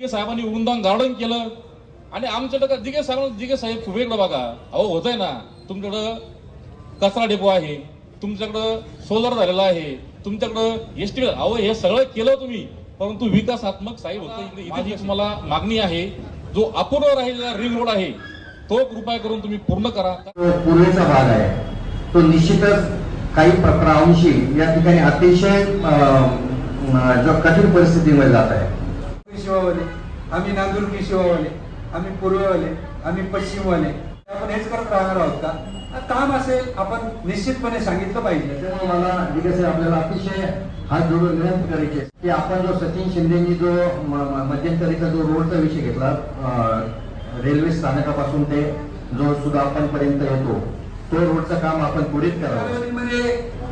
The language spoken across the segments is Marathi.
दिगे साहेबांनी वृंदावन गार्डन केलं. आणि आमच्याकडे दिगे साहेब दिगे साहेब वेगळं बघा. अहो होत आहे ना. तुमच्याकडं कचरा डेपो आहे. तुमच्याकडं सोलर झालेला आहे. तुमच्याकडं एस टी अहो हे सगळं केलं तुम्ही. परंतु विकासात्मक साहेब होतं इथे माझी तुम्हाला मागणी आहे जो अपूर्ण राहिलेला रिंग रोड आहे तो कृपया करून तुम्ही पूर्ण करा. जो पूर्वेचा भाग आहे. तो निश्चितच काही प्रकारांशी या ठिकाणी अतिशय जो कठीण परिस्थितीमध्ये जात आहे. शिवावाले आम्ही नांदुरकी शिवावाले आम्ही पूर्वेवाले आम्ही पश्चिमवाले. आपण हेच करत राहणार आहोत का? काम असेल आपण निश्चितपणे सांगितलं पाहिजे. मला आपल्याला अतिशय हात जोडून विनंती करायची की आपण जो सचिन शिंदेनी जो मध्यंतरीचा जो रोडचा विषय घेतला रेल्वे स्थानकापासून ते जो सुधापनपर्यंत येतो तो रोडचं काम आपण पुढेच करावं. कालावधीमध्ये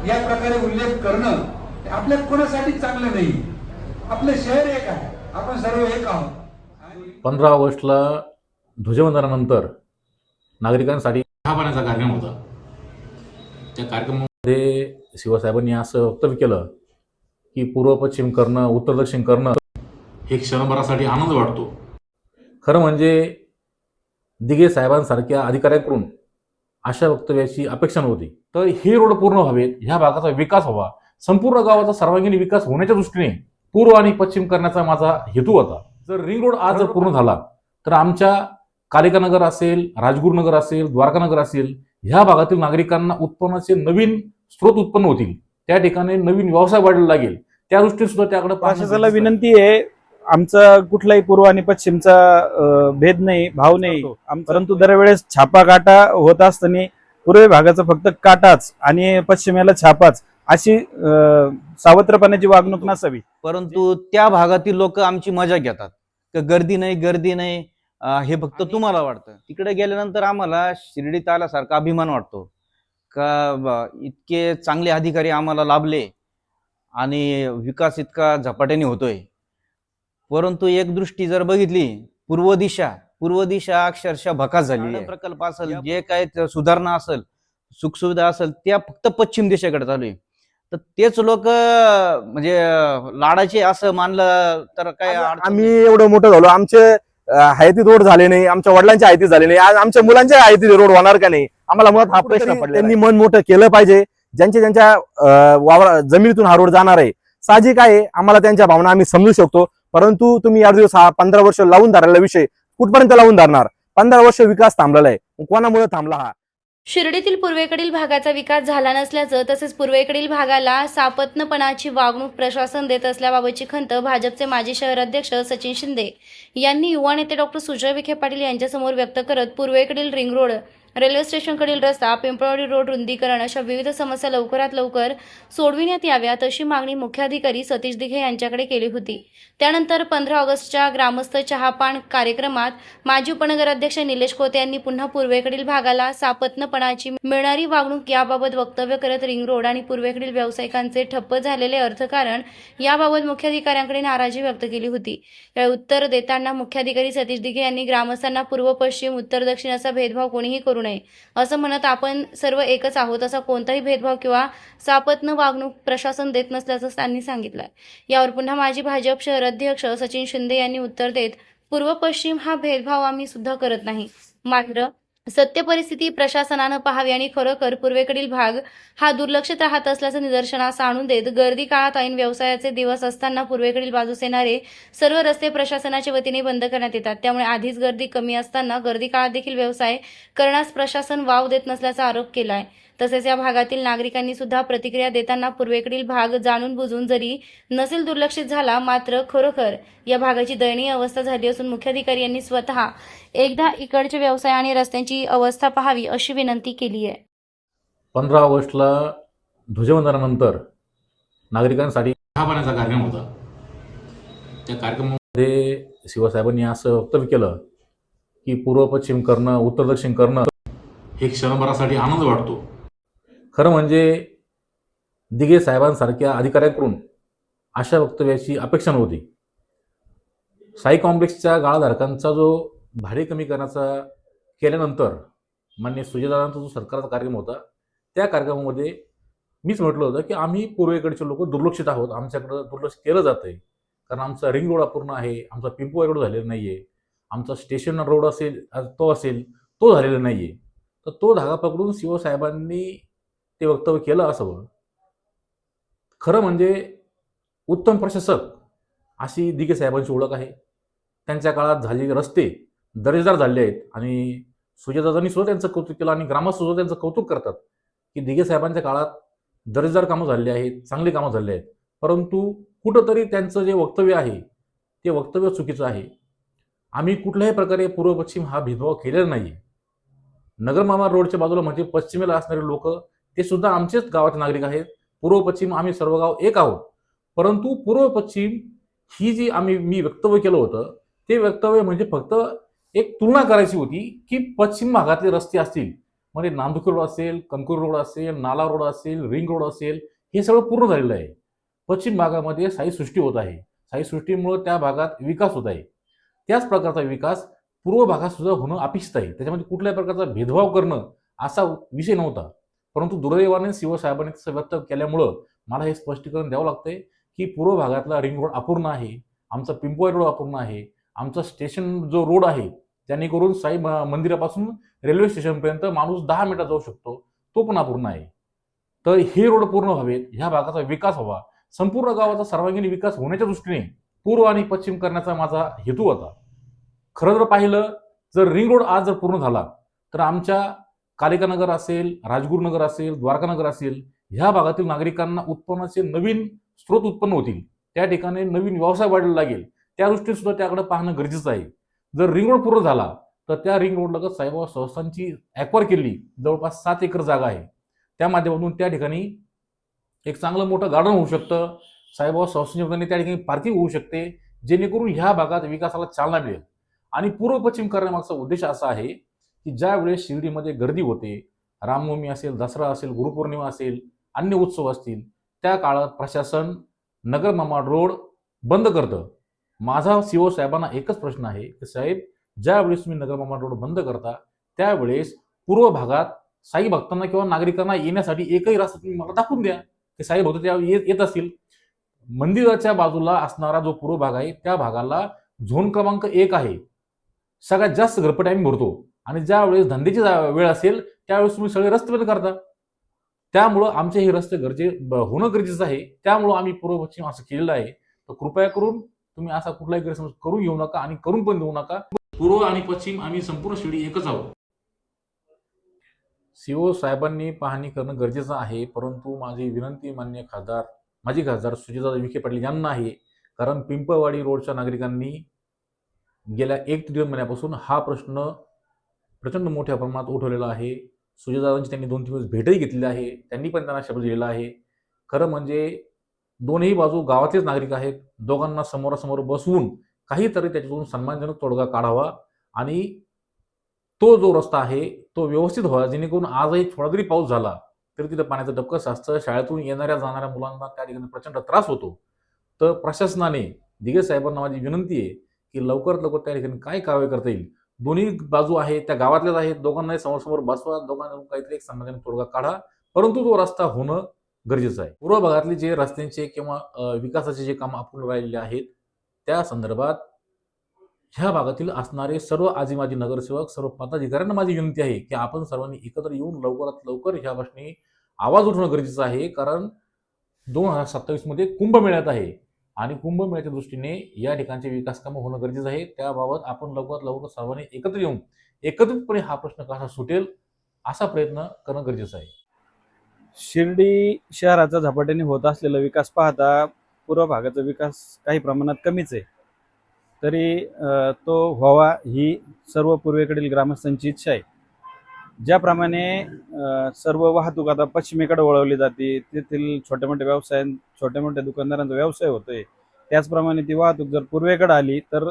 या प्रकारे उल्लेख करणं आपल्या कोणासाठी चांगलं नाही. आपलं शहर एक आहे. आपण सर्व एक आहोत. पंधरा ऑगस्टला ध्वजवंदनानंतर नागरिकांसाठी चहा पाण्याचा कार्यक्रम होता. त्या कार्यक्रमामध्ये शिवसाहेबांनी असं वक्तव्य केलं की पूर्व पश्चिम करणं उत्तर दक्षिण करणं हे क्षणभरासाठी आनंद वाटतो. खरं म्हणजे दिगे साहेबांसारख्या अधिकाऱ्यांकडून अशा वक्तव्याची अपेक्षा नव्हती. तर हे रोड पूर्ण व्हावेत ह्या भागाचा विकास व्हावा संपूर्ण गावाचा सर्वांगीण विकास होण्याच्या दृष्टीने पूर्व आणि पश्चिम करण्याचा माझा हेतू होता. जर रिंग रोड आज जर पूर्ण झाला तर आमच्या कालिकानगर असेल राजगुरुनगर असेल द्वारकानगर असेल ह्या भागातील नागरिकांना उत्पन्नाचे नवीन स्रोत उत्पन्न होतील. त्या ठिकाणी नवीन व्यवसाय वाढला लागेल. त्या दृष्टीने सुद्धा त्याकडे प्रशासनाला. विनंती आहे आमचा कुठलाही पूर्व आणि पश्चिमचा भेद नाही भाव नाही. परंतु दरवेळेस छापा काटा होत असताना पूर्व भागाचा फक्त काटाच आणि पश्चिमेला छापाच. अशी सावत्रपणाची वागणूक नसावी. परंतु त्या भागातील लोक आमची मजा घेतात. का गर्दी नाही गर्दी नाही हे फक्त तुम्हाला वाटतं. तिकडे गेल्यानंतर आम्हाला शिर्डीत आल्यासारखा अभिमान वाटतो. का ब- इतके चांगले अधिकारी आम्हाला लाभले आणि विकास इतका झपाट्याने होतोय. परंतु एक दृष्टी जर बघितली पूर्व दिशा पूर्व दिशा अक्षरशः भकास झालेली आहे. प्रकल्प असेल जे काय सुधारणा असेल सुखसुविधा असेल त्या फक्त पश्चिम दिशेकडे चालू आहे. तर तेच लोक म्हणजे लाडाचे असं मानलं तर काय अडचण आम्ही एवढं मोठं झालो. आमचे अं, हयातीत रोड झाले नाही आमच्या वडिलांच्या हयातीत झाले नाही. आज आमच्या मुलांच्या हयातीत रोड होणार का नाही? आम्हाला मत हा प्रश्न पडला त्यांनी मन मोठं केलं पाहिजे. ज्यांच्या ज्यांच्या अं, वावर जमिनीतून हा रोड जाणार आहे. साहजिक आहे आम्हाला त्यांच्या भावना आम्ही समजू शकतो. परंतु तुम्ही या दिवस हा पंधरा वर्ष लावून धरलेला विषय कुठपर्यंत लावून धरणार? पंधरा वर्ष विकास थांबलेला आहे. कोणामुळे थांबला हा? शिर्डीतील पूर्वेकडील भागाचा विकास झाला नसल्याचं तसेच पूर्वेकडील भागाला सापत्नपणाची वागणूक प्रशासन देत असल्याबाबतची खंत भाजपचे माजी शहर अध्यक्ष सचिन शिंदे यांनी युवा नेते डॉक्टर सुजय विखे पाटील यांच्यासमोर व्यक्त करत पूर्वेकडील रिंग रोड रेल्वे स्टेशनकडील रस्ता पिंपळवाडी रोड रुंदीकरण अशा विविध समस्या लवकरात लवकर सोडविण्यात याव्यात अशी मागणी मुख्याधिकारी सतीश दिघे यांच्याकडे केली होती. त्यानंतर पंधरा ऑगस्टच्या ग्रामस्थ चहापान कार्यक्रमात माजी उपनगराध्यक्ष निलेश कोते यांनी पुन्हा पूर्वेकडील भागाला सापत्नपणाची मिळणारी वागणूक याबाबत वक्तव्य करत रिंग रोड आणि पूर्वेकडील व्यावसायिकांचे ठप्प झालेले अर्थकारण याबाबत मुख्याधिकाऱ्यांकडे नाराजी व्यक्त केली होती. यावेळी उत्तर देताना मुख्याधिकारी सतीश दिघे यांनी ग्रामस्थांना पूर्व पश्चिम उत्तर दक्षिण असा भेदभाव कोणीही करू नये. असं म्हणत आपण सर्व एकच आहोत असा कोणताही भेदभाव किंवा सापत्न वागणूक प्रशासन देत नसल्याचं त्यांनी सांगितलं यावर पुन्हा माजी भाजप शहर अध्यक्ष सचिन शिंदे यांनी उत्तर देत पूर्व पश्चिम हा भेदभाव आम्ही सुद्धा करत नाही. मात्र सत्य परिस्थिती प्रशासनानं पाहावी आणि खरोखर पूर्वेकडील भाग हा दुर्लक्षित राहत असल्याचं निदर्शनास आणून देत गर्दी काळात ऐन व्यवसायाचे दिवस असताना पूर्वेकडील बाजूस येणारे सर्व रस्ते प्रशासनाच्या वतीने बंद करण्यात येतात. त्यामुळे आधीच गर्दी कमी असताना गर्दी काळात देखील व्यवसाय करण्यास प्रशासन वाव देत नसल्याचा आरोप केला आहे तसेच या भागातील नागरिकांनी सुद्धा प्रतिक्रिया देताना पूर्वेकडील भाग जाणून बुजून जरी नसेल दुर्लक्षित झाला मात्र खरोखर या भागाची दयनीय अवस्था झाली असून मुख्याधिकारी यांनी स्वतः एकदा इकडचे व्यवसाय आणि रस्त्यांची अवस्था पाहावी अशी विनंती केली आहे. पंधरा ऑगस्टला ध्वजवंदनानंतर नागरिकांसाठी चहा पाण्याचा कार्यक्रम होता. त्या कार्यक्रमामध्ये शिवसाहेबांनी असं वक्तव्य केलं की पूर्व पश्चिम करणं उत्तर दक्षिण करणं हे क्षणभरासाठी आनंद वाटतो. खरं म्हणजे दिगे साहेबांसारख्या अधिकाऱ्यांकडून अशा वक्तव्याची अपेक्षा नव्हती. साई कॉम्प्लेक्सच्या गाळाधारकांचा जो भाडे कमी करण्याचा केल्यानंतर मान्य सुजयदादांचा जो सरकारचा कार्यक्रम होता त्या कार्यक्रमामध्ये मीच म्हटलं होतं की आम्ही पूर्वेकडचे लोक दुर्लक्षित आहोत. आमच्याकडं दुर्लक्ष केलं जात आहे कारण आमचा रिंग रोड अपूर्ण आहे. आमचा पिंपू रोड झालेला नाही आहे आमचा स्टेशन रोड असेल तो असेल तो झालेला नाही आहे तर तो धागा पकडून शिवसाहेबांनी ते वक्तव्य केलं असावं खरं म्हणजे उत्तम प्रशासक अशी दिघे साहेबांची ओळख आहे. त्यांच्या काळात झालेले रस्ते दर्जेदार झाले आहेत आणि सुजयदादांनी सुद्धा त्यांचं कौतुक केलं आणि ग्रामस्थ सुद्धा त्यांचं कौतुक करतात की दिघे साहेबांच्या काळात दर्जेदार कामं झालेली आहेत चांगली कामं झाली आहेत. परंतु कुठंतरी त्यांचं जे वक्तव्य आहे ते वक्तव्य चुकीचं आहे. आम्ही कुठल्याही प्रकारे पूर्व पश्चिम हा भेदभाव केलेला नाही नगरमामा रोडच्या बाजूला म्हणजे पश्चिमेला असणारे लोक ते सुद्धा आमचेच गावाचे नागरिक आहेत. पूर्व पश्चिम आम्ही सर्व गाव एक आहोत. परंतु पूर्व पश्चिम ही जी आम्ही मी वक्तव्य केलं होतं ते वक्तव्य म्हणजे फक्त एक तुलना करायची होती की पश्चिम भागातले रस्ते असतील. म्हणजे नांदुकर रोड असेल कणकूर रोड असेल नाला रोड असेल रिंग रोड असेल हे सगळं पूर्ण झालेलं आहे. पश्चिम भागामध्ये साई सृष्टी होत आहे. साईसृष्टीमुळं त्या भागात विकास होत आहे. त्याच प्रकारचा विकास पूर्व भागात सुद्धा होणं अपेक्षित आहे. त्याच्यामध्ये कुठल्याही प्रकारचा भेदभाव करणं असा विषय नव्हता. परंतु दुर्दैवाने शिवसाहेबांनी तसं व्यक्त केल्यामुळं मला हे स्पष्टीकरण द्यावं लागतंय की पूर्व भागातला रिंग रोड अपूर्ण आहे आमचा पिंपवाई रोड अपूर्ण आहे आमचा स्टेशन जो रोड आहे जेणेकरून साई म- मंदिरापासून रेल्वे स्टेशनपर्यंत माणूस दहा मिनिटात जाऊ शकतो तो पण अपूर्ण आहे. तर हे रोड पूर्ण व्हावेत ह्या भागाचा विकास व्हावा संपूर्ण गावाचा सर्वांगीण विकास होण्याच्या दृष्टीने पूर्व आणि पश्चिम करण्याचा माझा हेतू होता. खरं जर पाहिलं जर रिंग रोड आज जर पूर्ण झाला तर आमच्या कालिकानगर असेल राजगुरुनगर असेल द्वारकानगर असेल ह्या भागातील नागरिकांना उत्पन्नाचे नवीन स्रोत उत्पन्न होतील. त्या ठिकाणी नवीन व्यवसाय वाढायला लागेल. त्या दृष्टीने सुद्धा त्याकडे पाहणं गरजेचं आहे. जर रिंग रोड पूर्ण झाला तर त्या रिंग रोड लगत साईबाबा संस्थांची ॲक्वार केली जवळपास सात एकर जागा आहे. त्या माध्यमातून त्या ठिकाणी एक चांगलं मोठं गार्डन होऊ शकतं. साईबाबा संस्थांच्या त्या ठिकाणी पार्किंग होऊ शकते. जेणेकरून ह्या भागात विकासाला चालना मिळेल. आणि पूर्व पश्चिम करण्यामागचा उद्देश असा आहे की ज्यावेळेस शिर्डीमध्ये गर्दी होते रामनवमी असेल दसरा असेल गुरुपौर्णिमा असेल अन्य उत्सव असतील त्या काळात प्रशासन नगरमामा रोड बंद करतं. माझा सीओ साहेबांना एकच प्रश्न आहे की साहेब ज्यावेळेस तुम्ही नगर नगरमामा रोड बंद करता त्यावेळेस पूर्व भागात साई भक्तांना किंवा नागरिकांना येण्यासाठी एकही रस्ता तुम्ही मला दाखवून द्या की साई भक्त त्या येत येत असतील. मंदिराच्या बाजूला असणारा जो पूर्व भाग आहे त्या भागाला झोन क्रमांक एक आहे. सगळ्यात जास्त घरपट आम्ही भरतो. आणि ज्या वेळेस धंद्याची वेळ असेल त्यावेळेस तुम्ही सगळे रस्ते बंद करता. त्यामुळं आमचे हे रस्ते गरजे होणं गरजेचं आहे. त्यामुळं आम्ही पूर्व पश्चिम असं केलेलं आहे. तर कृपया करून तुम्ही असा कुठलाही गैरसमज करून घेऊ नका आणि करून पण देऊ नका. पूर्व आणि पश्चिम आम्ही संपूर्ण शिडी एकच आहोत. सीओ साहेबांनी पाहणी करणं गरजेचं आहे परंतु माझी विनंती मान्य खासदार माजी खासदार सुजिता विखे पाटील यांना आहे. कारण पिंपळवाडी रोडच्या नागरिकांनी गेल्या एक ते दीड महिन्यापासून हा प्रश्न प्रचंड मोठ्या प्रमाणात उठवलेला आहे. सुजयदादांची त्यांनी दोन दिवस भेटही घेतलेली आहे. त्यांनी पण त्यांना शब्द दिलेला आहे. खरं म्हणजे दोन्ही बाजू गावातलेच नागरिक आहेत. दोघांना समोरासमोर बसवून काहीतरी त्याच्यातून सन्मानजनक तोडगा काढावा आणि तो जो रस्ता आहे तो व्यवस्थित व्हावा. जेणेकरून आजही थोडा जरी पाऊस झाला तरी तिथं पाण्याचं डबकं साचतं. शाळेतून येणाऱ्या जाणाऱ्या मुलांना त्या ठिकाणी प्रचंड त्रास होतो. तर प्रशासनाने दिगे साहेबांना माझी विनंती आहे की लवकरात लवकर त्या ठिकाणी काय कारवाई करता येईल दोन्ही बाजू आहे त्या गावातल्याच आहेत दोघांनाही समोर बसवा दोघांना काहीतरी एक समाधान तोडगा काढा. परंतु तो रस्ता होणं गरजेचं आहे. पूर्व भागातले जे रस्त्यांचे किंवा विकासाचे जे काम आपण राहिलेले आहेत त्या संदर्भात ह्या भागातील असणारे सर्व आजी माजी नगरसेवक सर्व पदाधिकाऱ्यांना माझी विनंती आहे की आपण सर्वांनी एकत्र येऊन लवकरात लवकर ह्या प्रश्नी आवाज उठवणं गरजेचं आहे. कारण दोन हजार सत्तावीसमध्ये कुंभमेळ्यात आहे. आणि कुंभमेळ्याच्या दृष्टीने या ठिकाणचे विकास कामं होणं गरजेचं आहे. त्याबाबत आपण लवकरात लवकर सर्वांनी एकत्र येऊन एकत्रितपणे हा प्रश्न कसा सुटेल असा प्रयत्न करणं गरजेचं आहे. शिर्डी शहराचा झपाट्याने होत असलेला विकास पाहता पूर्व भागाचा विकास काही प्रमाणात कमीच आहे. तरी तो व्हावा ही सर्व पूर्वेकडील ग्रामस्थांची इच्छा आहे. ज्याप्रमाणे सर्व वाहतूक आता पश्चिमेकडे वळवली जाते तेथील छोट्या मोठ्या व्यवसाय छोट्या मोठ्या दुकानदारांचा व्यवसाय होतोय. त्याचप्रमाणे ती वाहतूक जर पूर्वेकडे आली तर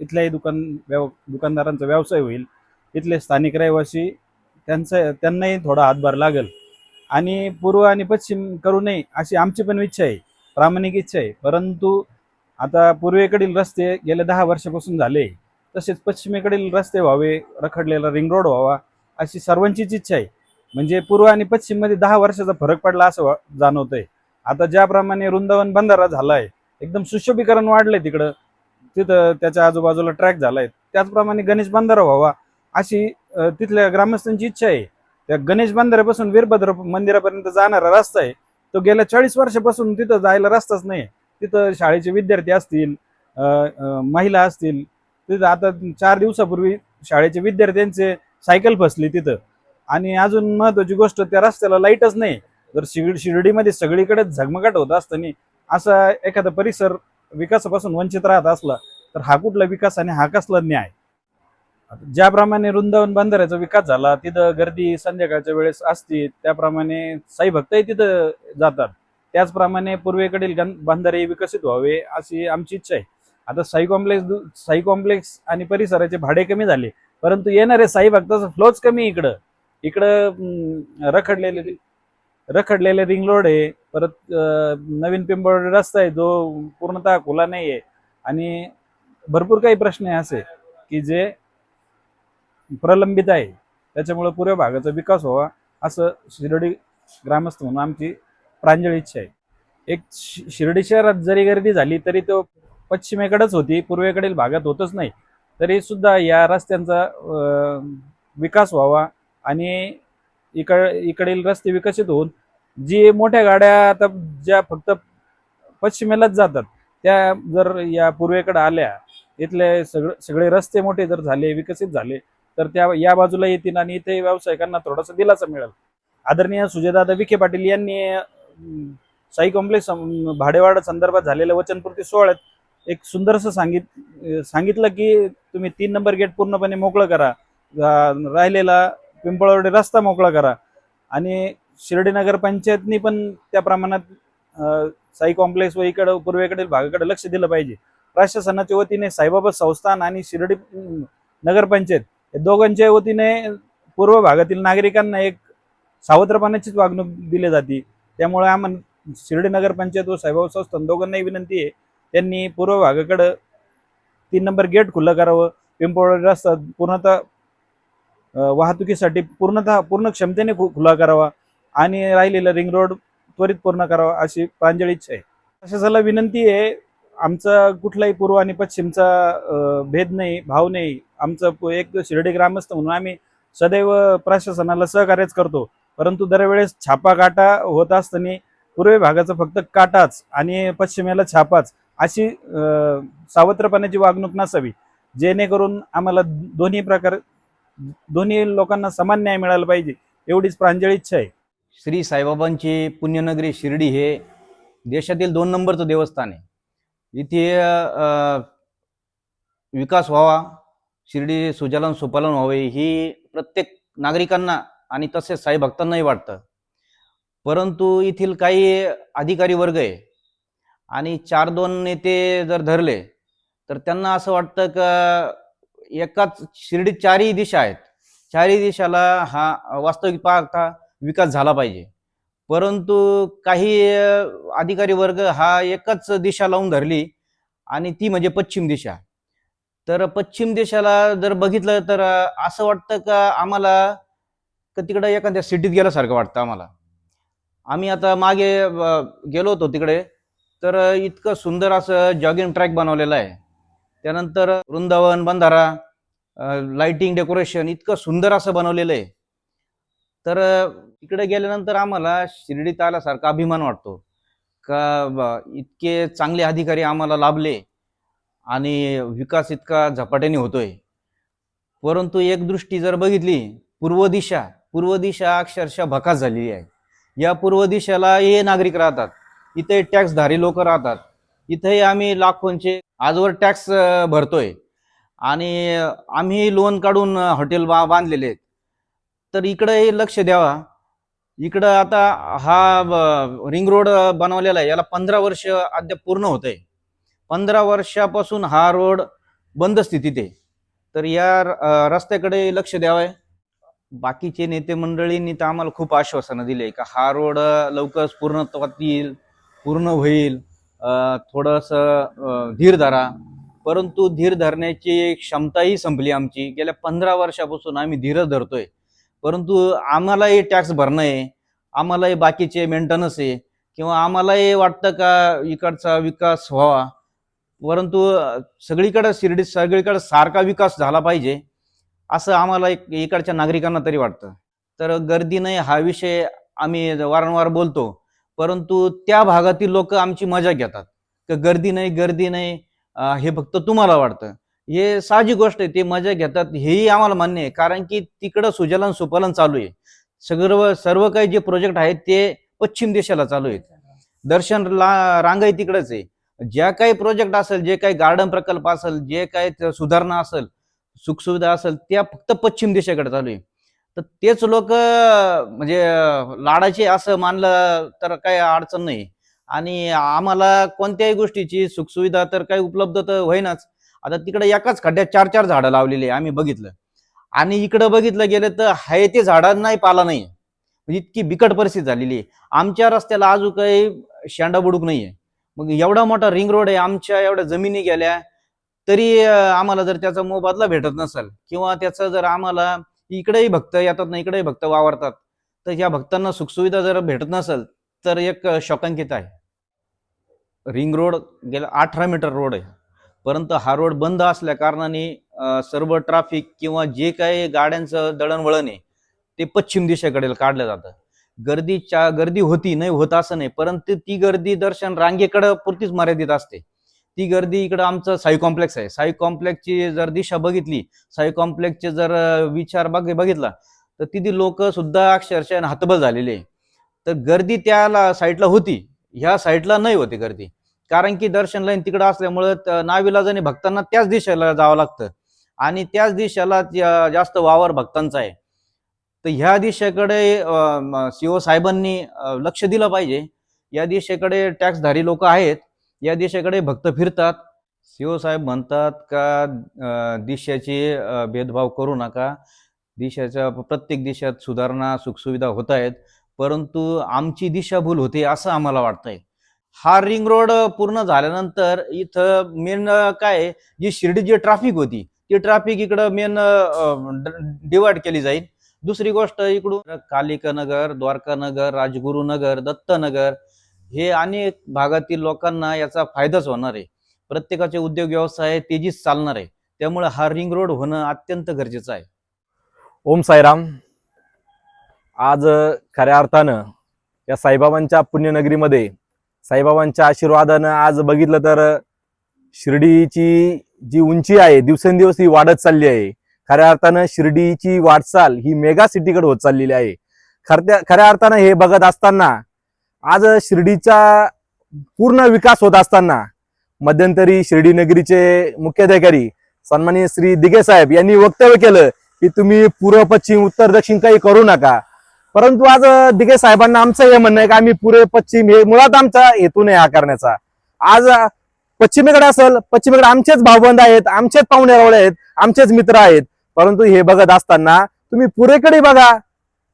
इथल्याही दुकान व्यव दुकानदारांचा व्यवसाय होईल. इथले स्थानिक रहिवासी त्यांचं त्यांनाही थोडा हातभार लागेल. आणि पूर्व आणि पश्चिम करू नये अशी आमची पण इच्छा आहे प्रामाणिक इच्छा आहे. परंतु आता पूर्वेकडील रस्ते गेल्या दहा वर्षापासून झाले. तसेच पश्चिमेकडील रस्ते व्हावे रखडलेला रिंग रोड व्हावा अशी सर्वांचीच इच्छा आहे. म्हणजे पूर्व आणि पश्चिममध्ये दहा वर्षाचा फरक पडला असं वा- जाणवतंय. आता ज्याप्रमाणे वृंदावन बंधारा झाला आहे एकदम सुशोभीकरण वाढलंय तिकडं. तिथं त्याच्या आजूबाजूला ट्रॅक झालाय. त्याचप्रमाणे गणेश बंधारा व्हावा अशी तिथल्या ग्रामस्थांची इच्छा आहे. त्या गणेश बंधाऱ्यापासून वीरभद्र मंदिरापर्यंत जाणारा रस्ता आहे. तो गेल्या चाळीस वर्षापासून तिथं जायला रस्ताच नाही. तिथं शाळेचे विद्यार्थी असतील महिला असतील तिथं आता चार दिवसापूर्वी शाळेचे विद्यार्थ्यांचे सायकल फसली तिथं. आणि अजून महत्वाची गोष्ट त्या रस्त्याला लाईटच नाही. जर शिर्डी शिर्डीमध्ये सगळीकडे झगमगाट होत असताना असा एखादा परिसर विकासापासून वंचित राहत असला तर हा कुठला विकास आणि हा कसला न्याय? ज्याप्रमाणे वृंदावन बंधाऱ्याचा विकास झाला तिथं गर्दी संध्याकाळच्या वेळेस असते त्याप्रमाणे साई भक्तही तिथं जातात. त्याचप्रमाणे पूर्वेकडील गं- बंधारे विकसित व्हावे अशी आमची इच्छा आहे. आता साई कॉम्प्लेक्स साई कॉम्प्लेक्स आणि परिसराचे भाडे कमी झाले. परंतु येणारे साई भक्ताचं फ्लोच कमी आहे इकडं इकडं रखडलेले रखडलेले रिंग रोड आहे. परत नवीन पिंपळ रस्ता आहे. जो पूर्णतः खुला नाही आहे आणि भरपूर काही प्रश्न आहे असे की जे प्रलंबित आहे. त्याच्यामुळे पूर्व भागाचा विकास व्हावा असं शिर्डी ग्रामस्थ म्हणून आमची प्रांजळ इच्छा आहे. एक शि- शिर्डी शहरात जरी गर्दी झाली तरी तो पश्चिमेकडेच होती पूर्वेकडील भागात होतच नाही. तरी सुद्धा या रस्त्यांचा विकास व्हावा आणि इकड इकडील रस्ते विकसित होऊन जी मोठ्या गाड्या आता ज्या फक्त पश्चिमेलाच जातात त्या जर या पूर्वेकडे आल्या इथले सगळे सगळे रस्ते मोठे जर झाले विकसित झाले तर त्या या बाजूला येतील आणि इथे व्यावसायिकांना थोडासा दिलासा मिळेल. आदरणीय सुजयदादा विखे पाटील यांनी साई कॉम्प्लेक्स अं, भाडेवाढ संदर्भात झालेल्या वचनपूर्ती सोहळ्यात एक सुंदरसं सांगित सांगितलं की तुम्ही तीन नंबर गेट पूर्णपणे मोकळं करा. राहिलेला पिंपळवडे रस्ता मोकळा करा. आणि शिर्डी नगर पंचायतनी पण त्या प्रमाणात साई कॉम्प्लेक्स व इकडं पूर्वेकडील भागाकडे लक्ष दिलं पाहिजे. प्रशासनाच्या वतीने साईबाबा संस्थान आणि शिर्डी नगरपंचायत या दोघांच्या वतीने पूर्व भागातील नागरिकांना एक सावत्रपणाचीच वागणूक दिली जाते. त्यामुळे आम्हाला शिर्डी नगरपंचायत व साईबाबा संस्थान दोघांनाही विनंती आहे त्यांनी पूर्व भागाकडं तीन नंबर गेट खुलं करावं. पिंपळवाडी रस्ता पूर्णतः वाहतुकीसाठी पूर्णतः पूर्ण क्षमतेने खुला करावा आणि राहिलेला रिंग रोड त्वरित पूर्ण करावा अशी प्रांजळ इच्छा आहे. प्रशासनाला विनंती आहे आमचा कुठलाही पूर्व आणि पश्चिमचा भेद नाही भाव नाही. आमचं एक शिर्डी ग्रामस्थ म्हणून आम्ही सदैव प्रशासनाला सहकार्यच करतो. परंतु दरवेळेस छापा काटा होत असताना पूर्वे भागाचा फक्त काटाच आणि पश्चिमेला छापाच. अशी सावत्रपणाची वागणूक नसावी जेणेकरून आम्हाला दोन्ही प्रकार दोन्ही लोकांना समान न्याय मिळाला पाहिजे एवढीच प्रांजळ इच्छा आहे. श्री साईबाबांची पुण्यनगरी शिर्डी हे देशातील दोन नंबरचं देवस्थान आहे. इथे विकास व्हावा शिर्डी सुजलन सुपालन व्हावे ही प्रत्येक नागरिकांना आणि तसेच साई भक्तांनाही वाटतं. परंतु येथील काही अधिकारी वर्ग आहे आणि चार दोन नेते जर धरले तर त्यांना असं वाटतं का एकाच शिर्डीत चारही दिशा आहेत. चारही दिशाला हा वास्तविक पाहता विकास झाला पाहिजे. परंतु काही अधिकारी वर्ग हा एकच दिशा लावून धरली आणि ती म्हणजे पश्चिम दिशा. तर पश्चिम देशाला जर बघितलं तर असं वाटतं का आम्हाला का तिकडं एखाद्या सिटीत गेल्यासारखं वाटतं आम्हाला. आम्ही आता मागे गेलो होतो तिकडे. तर इतकं सुंदर असं जॉगिंग ट्रॅक बनवलेलं आहे. त्यानंतर वृंदावन बंधारा लाइटिंग डेकोरेशन इतकं सुंदर असं बनवलेलं आहे. तर इकडे गेल्यानंतर आम्हाला शिर्डीत आल्यासारखा अभिमान वाटतो. का इतके चांगले अधिकारी आम्हाला लाभले आणि विकास इतका झपाट्याने होतोय. परंतु एक दृष्टी जर बघितली पूर्व दिशा पूर्व दिशा अक्षरशः भकास झालेली आहे. या पूर्व दिशेला हे नागरिक राहतात. इथे टॅक्सधारी लोक राहतात. इथेही आम्ही लाखोंचे आजवर टॅक्स भरतोय. आणि आम्ही लोन काढून हॉटेल बा बांधलेले आहेत. तर इकडेही लक्ष द्यावा. इकडं आता हा रिंग रोड बनवलेला आहे. याला पंधरा वर्ष अद्याप पूर्ण होत आहे पंधरा वर्षापासून हा रोड बंद स्थितीत आहे. तर या रस्त्याकडे लक्ष द्यावं. बाकीचे नेते मंडळींनी तर आम्हाला खूप आश्वासनं दिले का हा रोड लवकरच पूर्णत्वात येईल. पूर्ण होईल. थोडंसं धीर धरा. परंतु धीर धरण्याची क्षमताही संपली आमची. गेल्या पंधरा वर्षापासून आम्ही धीरच धरतोय. परंतु आम्हालाही टॅक्स भरणं आहे. आम्हालाही बाकीचे मेंटेनन्स आहे. किंवा आम्हालाही वाटतं का इकडचा विकास व्हावा? परंतु सगळीकडं सगळीकडे शिर्डी सगळीकडे सारखा विकास झाला पाहिजे असं आम्हाला एक इकडच्या नागरिकांना तरी वाटतं. तर गर्दी नाही हा विषय आम्ही वारंवार बोलतो. परंतु त्या भागातील लोक आमची मजा घेतात. का गर्दी नाही गर्दी नाही हे फक्त तुम्हाला वाटतं. हे साहजिक गोष्ट आहे ते मजा घेतात हेही आम्हाला मान्य आहे. कारण की तिकडं सुजलन सुपालन चालू आहे. सगळं सर्व काही जे प्रोजेक्ट आहेत ते पश्चिम देशाला चालू आहेत. दर्शन ला रांगाई तिकडंच आहे. ज्या काही प्रोजेक्ट असेल जे काही गार्डन प्रकल्प असेल जे काही सुधारणा असेल सुखसुविधा असेल त्या फक्त पश्चिम देशाकडे चालू आहे. तर तेच लोक म्हणजे लाडाचे असं मानलं तर काही अडचण नाही. आणि आम्हाला कोणत्याही गोष्टीची सुखसुविधा तर काही उपलब्ध तर होईनाच. आता तिकडे एकाच खड्ड्यात चार चार झाडं लावलेली आहे आम्ही बघितलं. आणि इकडं बघितलं गेलं तर हाय ते झाडांनाही पाला नाही. म्हणजे इतकी बिकट परिस्थिती झालेली आहे. आमच्या रस्त्याला अजून काही शेंडा बुडूक नाहीये. मग एवढा मोठा रिंग रोड आहे आमच्या एवढ्या जमिनी गेल्या तरी आम्हाला जर त्याचा मोबदला भेटत नसेल किंवा त्याचं जर आम्हाला इकडेही भक्त येतात ना इकडेही भक्त वावरतात. तर या भक्तांना सुखसुविधा जर भेटत नसेल तर एक शोकांकित आहे. रिंग रोड गेला अठरा मीटर रोड आहे. परंतु हा रोड बंद असल्या कारणाने सर्व ट्रॅफिक किंवा जे काही गाड्यांचं दळणवळण आहे ते पश्चिम दिशेकडे काढलं जातं. गर्दीच्या गर्दी होती नाही होत असं नाही परंतु ती गर्दी दर्शन रांगेकडं पुरतीच मर्यादित असते. ती गर्दी इकडं आमचं साई कॉम्प्लेक्स आहे. साई कॉम्प्लेक्सची जर दिशा बघितली साई कॉम्प्लेक्सचे जर विचार बघ बघितला तर तिथे लोक सुद्धा अक्षरशः हतबल झालेले आहे. तर गर्दी त्या साईडला होती. ह्या साईडला नाही होती गर्दी. कारण की दर्शन लाईन तिकडं असल्यामुळं नाविलाजाने भक्तांना त्याच दिशेला जावं लागतं. आणि त्याच दिशेला जास्त वावर भक्तांचा आहे. तर ह्या दिशेकडे सीओ साहेबांनी लक्ष दिलं पाहिजे. या दिशेकडे टॅक्सधारी लोक आहेत. या दिशेकडे भक्त फिरतात. शिवसाहेब म्हणतात का दिशाचे दिशेचे भेदभाव करू नका. दिशेच्या प्रत्येक दिशेत सुधारणा सुखसुविधा होत आहेत परंतु आमची दिशाभूल होते असं आम्हाला वाटतंय. हा रिंग रोड पूर्ण झाल्यानंतर इथं मेन काय आहे, जी शिर्डी जी ट्रॅफिक होती ती ट्रॅफिक इकडं मेन डिवाइड केली जाईल. दुसरी गोष्ट इकडून कालिकानगर द्वारकानगर राजगुरुनगर दत्तनगर हे अनेक भागातील लोकांना याचा फायदाच होणार आहे. प्रत्येकाचे उद्योग व्यवसाय तेजीत चालणार आहे. त्यामुळे हा रिंग रोड होणं अत्यंत गरजेचं आहे. ओम साईराम. आज खऱ्या अर्थानं या साईबाबांच्या पुण्यनगरीमध्ये साईबाबांच्या आशीर्वादानं आज बघितलं तर शिर्डीची जी उंची आहे दिवसेंदिवस ही वाढत चालली आहे. खऱ्या अर्थानं शिर्डीची वाटचाल ही मेगा सिटीकडे होत चाललेली आहे. खरत्या खऱ्या अर्थानं हे बघत असताना आज शिर्डीचा पूर्ण विकास होत असताना मध्यंतरी शिर्डी नगरीचे मुख्याधिकारी सन्माननीय श्री दिघे साहेब यांनी वक्तव्य केलं की तुम्ही पूर्व पश्चिम उत्तर दक्षिण काही करू नका. परंतु आज दिघे साहेबांना आमचं हे म्हणणं आहे की आम्ही पूर्व पश्चिम हे मुळात आमचा हेतू नाही हा करण्याचा. आज पश्चिमेकडे असेल पश्चिमेकडे आमचेच भावबंद आहेत आमचेच पाहुणे रावळे आहेत आमचेच मित्र आहेत. परंतु हे बघत असताना तुम्ही पुरेकडे बघा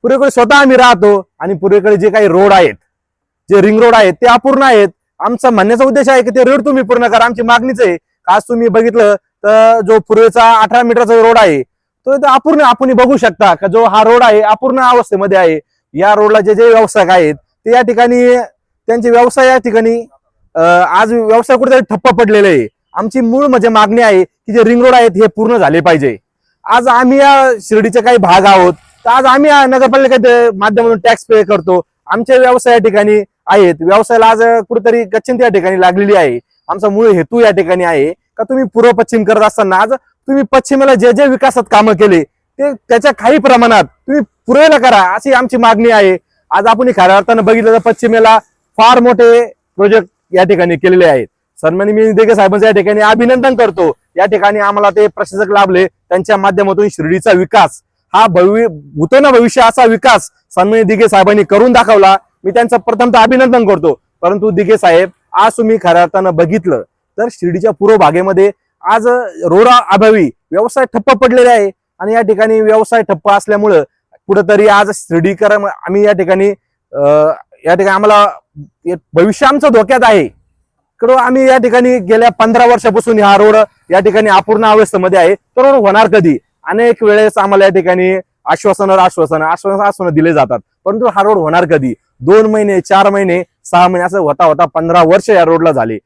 पुरेकडे स्वतः आम्ही राहतो आणि पूर्वेकडे जे काही रोड आहेत जे रिंग रोड आहेत ते अपूर्ण आहेत. आमचा म्हणण्याचा उद्देश आहे की ते रोड तुम्ही पूर्ण करा. आमची मागणीच आहे. आज तुम्ही बघितलं तर जो पूर्वेचा अठरा मीटरचा रोड आहे तो अपूर्ण आपण बघू शकता का जो हा रोड आहे अपूर्ण अवस्थेमध्ये आहे. या रोडला जे जे व्यावसायिक आहेत ते या ठिकाणी त्यांचे व्यवसाय या ठिकाणी आज व्यवसाय कुठेतरी ठप्प पडलेले आहे. आमची मूळ म्हणजे मागणी आहे की जे रिंग रोड आहेत हे पूर्ण झाले पाहिजे. आज आम्ही या शिर्डीचे काही भाग आहोत तर आज आम्ही नगरपालिका माध्यमातून टॅक्स पे करतो. आमचे व्यवसाय या ठिकाणी आहेत. व्यवसायाला आज कुठेतरी गच्छंती या ठिकाणी लागलेली आहे. आमचा मूळ हेतू या ठिकाणी आहे का तुम्ही पूर्व पश्चिम करत असताना आज तुम्ही पश्चिमेला जे जे विकासात कामं केले ते त्याच्या काही प्रमाणात तुम्ही पुरेला करा अशी आमची मागणी आहे. आज आपण खऱ्या अर्थानं बघितलं तर पश्चिमेला फार मोठे प्रोजेक्ट या ठिकाणी केलेले आहेत. सन्मानी मी देगे साहेबांचं या ठिकाणी अभिनंदन करतो. या ठिकाणी आम्हाला ते प्रशासक लाभले. त्यांच्या माध्यमातून शिर्डीचा विकास हा भवि भूतो ना भविष्य असा विकास सन्मानी दिघे साहेबांनी करून दाखवला. मी त्यांचं प्रथमतः अभिनंदन करतो. परंतु दिघे साहेब आज तुम्ही खऱ्या अर्थानं बघितलं तर शिर्डीच्या पूर्व भागेमध्ये आज रोड अभावी व्यवसाय ठप्प पडलेले आहे. आणि या ठिकाणी व्यवसाय ठप्प असल्यामुळं कुठंतरी आज शिर्डीकर आम्ही या ठिकाणी या ठिकाणी आम्हाला एक भविष्य आमचं धोक्यात आहे. कडं आम्ही या ठिकाणी गेल्या पंधरा वर्षापासून हा रोड या ठिकाणी अपूर्ण अवस्थेमध्ये आहे. तो रोड होणार कधी? अनेक वेळेस आम्हाला या ठिकाणी आश्वासनावर आश्वासन आश्वासन आश्वासनं दिले जातात. परंतु हा रोड होणार कधी? दोन महिने चार महिने सहा महिने असं होता होता पंधरा वर्ष या रोडला झाले.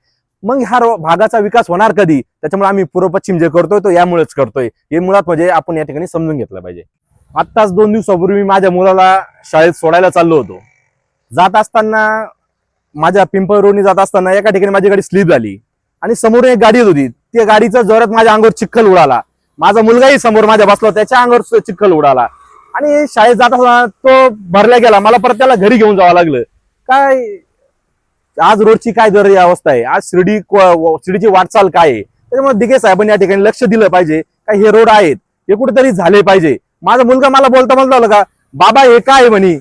मग ह्या भागाचा विकास होणार कधी? त्याच्यामुळे आम्ही पूर्व पश्चिम जे करतोय तो यामुळेच करतोय. हे मुळात म्हणजे आपण या ठिकाणी समजून घेतलं पाहिजे. आत्ताच दोन दिवसापूर्वी मी माझ्या मुलाला शाळेत सोडायला चाललो होतो. जात असताना माझ्या पिंपळ रोडनी जात असताना एका ठिकाणी माझी गाडी स्लिप झाली. आणि समोर एक गाडी येत होती. त्या गाडीचा जोरात माझ्या अंगावर चिखल उडाला. माझा मुलगाही समोर माझ्या बसला त्याच्या अंगावर चिखल उडाला. आणि शाळेत जात असताना तो भरला गेला. मला परत त्याला घरी घेऊन जावं लागलं. काय आज रोडची काय दर अवस्था आहे? आज शिर्डी शिर्डीची वाटचाल काय आहे? त्याच्यामुळे दिघे साहेबांनी या ठिकाणी लक्ष दिलं पाहिजे. का हे रोड आहेत हे कुठेतरी झाले पाहिजे. माझा मुलगा मला बोलता बोलता आलं का बाबा हे काय म्हणी?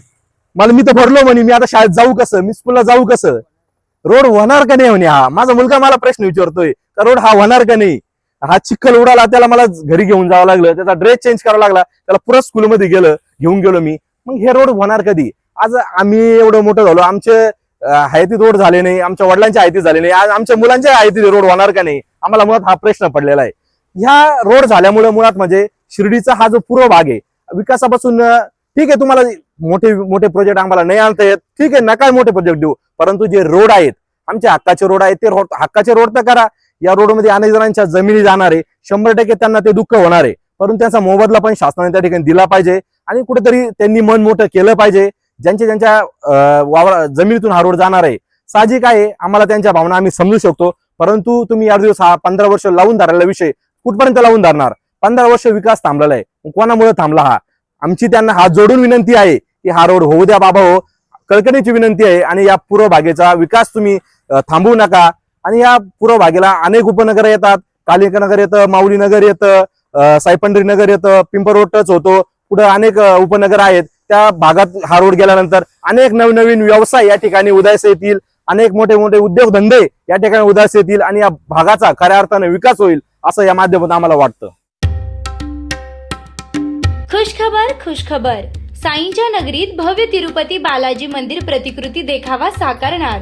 मला मी तर भरलो म्हणे मी आता शाळेत जाऊ कसं? मी स्कूलला जाऊ कसं? रोड होणार का नाही म्हणे हा? माझा मुलगा मला प्रश्न विचारतोय का रोड हा होणार का नाही? हा चिखल उडाला त्याला मला घरी घेऊन जावं लागलं त्याचा ड्रेस चेंज करावा लागला त्याला पुरा स्कूलमध्ये गेलं घेऊन गेलो मी. मग हे रोड होणार कधी? आज आम्ही एवढं मोठं झालो आमचे हायती हयातीत रोड झाले नाही आमच्या वडिलांच्या हयातीत झाले नाही आज आमच्या मुलांच्या हयातीत रोड होणार का नाही? आम्हाला मुळात हा प्रश्न पडलेला आहे. ह्या रोड झाल्यामुळे मुळात म्हणजे शिर्डीचा हा जो पूर्व भाग आहे विकासापासून ठीक आहे तुम्हाला मोठे मोठे प्रोजेक्ट आम्हाला नाही आणता येत ठीक आहे नका मोठे प्रोजेक्ट देऊ परंतु जे रोड आहेत आमचे हक्काचे रोड आहेत ते रोड हक्काचे रोड तर करा. या रोडमध्ये अनेक जणांच्या जमिनी जाणार आहे. शंभर टक्के त्यांना ते दुःख होणार आहे. परंतु त्यांचा मोबदला पण शासनाने त्या ठिकाणी दिला पाहिजे. आणि कुठेतरी त्यांनी मन मोठं केलं पाहिजे. ज्यांच्या ज्यांच्या वावरा वावर जमिनीतून हा रोड जाणार आहे. साहजिक आहे आम्हाला त्यांच्या भावना आम्ही समजू शकतो. परंतु तुम्ही या दिवस हा पंधरा वर्ष लावून धरलेला विषय कुठपर्यंत लावून धरणार? पंधरा वर्ष विकास थांबलेला आहे. कोणामुळे थांबला हा? आमची त्यांना हात जोडून विनंती आहे की हा रोड होऊ द्या बाबा हो. कळकणीची विनंती आहे आणि या पूर्व भागेचा विकास तुम्ही थांबवू नका. आणि या पूर्व भागेला अनेक उपनगर येतात. कालिका नगर येतं माऊली नगर येतं अं, सायपंढरी नगर येतं पिंपरोड टच होतो. पुढे अनेक उपनगर आहेत. त्या भागात हा रोड गेल्यानंतर अनेक नवनवीन व्यवसाय या ठिकाणी उदयास येतील. अनेक मोठे मोठे उद्योगधंदे या ठिकाणी उदयास येतील आणि या भागाचा खऱ्या अर्थाने विकास होईल असं या माध्यमातून आम्हाला वाटतं. खुशखबर खुशखबर. साईंच्या नगरीत भव्य तिरुपती बालाजी मंदिर प्रतिकृती देखावा साकारणार.